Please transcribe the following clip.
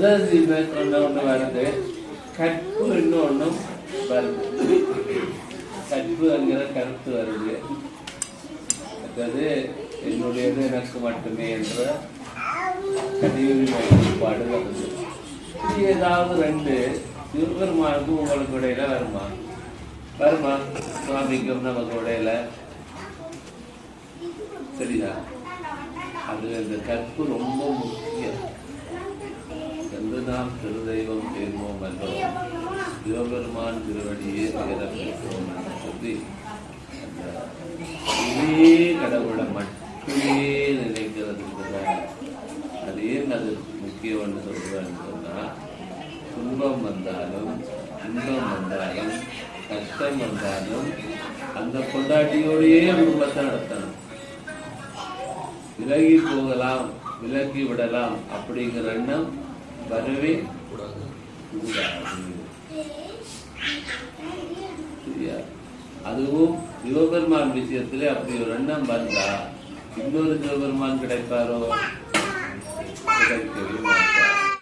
உதவி தீபம் ஒன்று வருது. கற்பு இன்னொன்றும் வருது. கற்பு என்கிற கருத்து வருது. அதாவது என்னுடையது எனக்கு மட்டுமே என்ற கடியுரிமை வருது. இது ஏதாவது ரெண்டு திருப்பெருமானுக்கும் உங்களுக்கு இடையில வருமா? வருமா? சுவாமிக்கும் நமக்கு இடையில. சரிதான் அது இந்த கற்பு ரொம்ப முக்கியம். என்று நாம் திருதெய்வம் தேர்வோம் என்றோம் சிவபெருமான் திருவடியே உயரம் பெற்றோம் என்று சொல்லி அந்த கடவுளை மட்டுமே நினைக்கிறதுக்கு அது ஏன் அது முக்கியம்னு சொல்றேன்னு சொன்னா துன்பம் வந்தாலும் இன்பம் வந்தாலும் கஷ்டம் வந்தாலும் அந்த கொண்டாட்டியோடையே குடும்பத்தை நடத்தணும். விலகி போகலாம் விலகி விடலாம் அப்படிங்கிற எண்ணம் வரவே கூடாது சரியா? அதுவும் சிவபெருமான் விஷயத்துல அப்படி ஒரு எண்ணம் வந்தா இன்னொரு சிவபெருமான் கிடைப்பாரோ? கிடைக்கவே